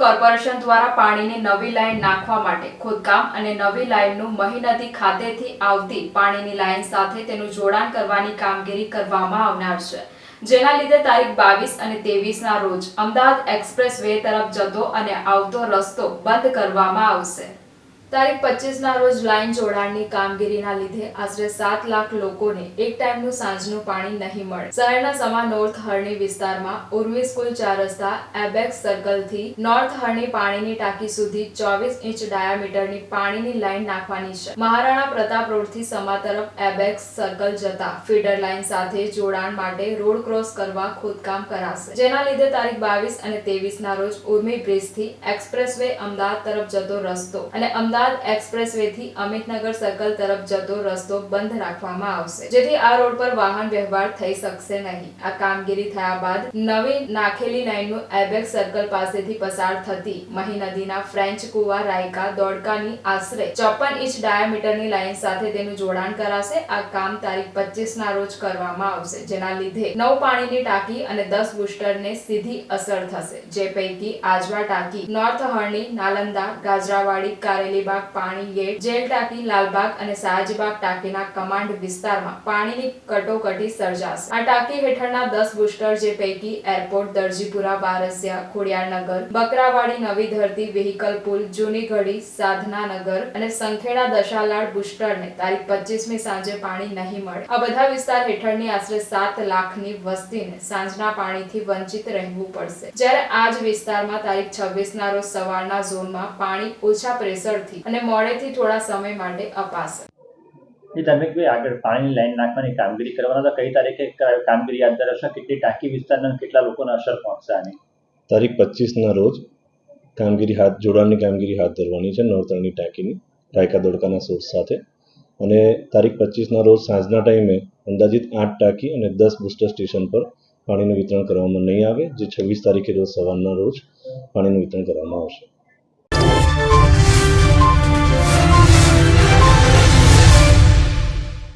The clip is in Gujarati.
કોર્પોરેશન દ્વારા પાણીની નવી લાઇન નાખવા માટે ખોદકામ અને નવી લાઇનનું મહી નદી ખાતેથી આવતી પાણીની લાઇન સાથે તેનું જોડાણ કરવાની કામગીરી કરવામાં આવનાર છે. જેના લીધે તારીખ બાવીસ અને ના રોજ અમદાવાદ એક્સપ્રેસ વે તરફ જતો અને આવતો રસ્તો બંધ કરવામાં આવશે. તારીખ પચીસના રોજ લાઈન જોડાણની કામગીરીના લીધે આશરે સાત લાખ લોકોને એક ટાઈમનું સાંજનું પાણી નહીં મળે. શહેરના સમા નોર્થ હરણી વિસ્તારમાં ઉર્વી સ્કૂલ ચાર રસ્તા એબેક્સ સર્કલથી નોર્થ હરણી પાણીની ટાંકી સુધી ચોવીસ ઇંચ ડાયામીટરની પાણીની લાઈન નાખવાની છે. મહારાણા પ્રતાપ રોડથી સમા તરફ એબેક્સ સર્કલ જતા ફીડર લાઈન સાથે જોડાણ માટે રોડ ક્રોસ કરવા ખોદકામ કરાશે. જેના લીધે તારીખ બાવીસ અને ત્રેવીસના રોજ ઉર્મી બ્રિજથી એક્સપ્રેસ વે અમદાવાદ તરફ જતો રસ્તો અને અમદાવાદ એક્સપ્રેસ વે થી અમિતનગર સર્કલ તરફ જતો રસ્તો બંધ રાખવામાં આવશે. જેથી આ રોડ પર વાહન વ્યવહાર થઈ શકશે નહીં. આ કામગીરી થયા બાદ નવી નાખેલી લાઈનનું એબેક સર્કલ પાસેથી પસાર થતી મહી નદીના ફ્રેન્ચ કુવા, રાયકા, દોડકાની આશરે ચોપન ઇંચ ડાયામીટરની લાઈન સાથે તેનું જોડાણ કરાશે. આ કામ તારીખ પચીસ ના રોજ કરવામાં આવશે, જેના લીધે નવ પાણીની ટાંકી અને દસ બુસ્ટરને સીધી અસર થશે. જે પૈકી આજવા ટાંકી north Harni, Nalanda, Gajrawadi, Karelibaug Pani gate, jail ટાંકી, લાલબાગ અને સયાજીબાગ ટાંકીના કમાન્ડ વિસ્તારમાં પાણીની કટોકટી સર્જાશે. આ ટાંકી હેઠળના દસ બુસ્ટર જે પૈકી એરપોર્ટ, દરજીપુરા બારસિયા ખોડિયારનગર, બકરાવાડી, નવી ધરતી, વેહિકલ પુલ, જૂની ઘડી, સાધનાનગર અને સંખેડા દશાલાડ બુસ્ટરને તારીખ પચીસમી સાંજે પાણી નહીં મળે. આ બધા વિસ્તાર હેઠળની આશરે સાત લાખની વસ્તીને સાંજના પાણીથી વંચિત રહેવું પડશે. જ્યારે આ જ વિસ્તારમાં તારીખ છવ્વીસના રોજ સવારના ઝોનમાં પાણી ઓછા પ્રેશરથી અને મોડેથી થોડા સમય માટે અપાશે. એ તમે કોઈ આગળ પાણીની લાઈન નાખવાની કામગીરી કરવાના તો કઈ તારીખે કામગીરી હાથ ધરાવશે કેટલી ટાંકી વિસ્તારના કેટલા લોકોને અસર પહોંચશે આની? તારીખ પચીસના રોજ કામગીરી હાથ જોડાણની કામગીરી હાથ ધરવાની છે નવતરણની ટાંકીની રાયકા દોડકાના સોર્સ સાથે. અને તારીખ પચીસના રોજ સાંજના ટાઈમે અંદાજિત આઠ ટાંકી અને દસ બુસ્ટર સ્ટેશન પર પાણીનું વિતરણ કરવામાં નહીં આવે જે છવ્વીસ તારીખે રોજ સવારના રોજ પાણીનું વિતરણ કરવામાં આવશે.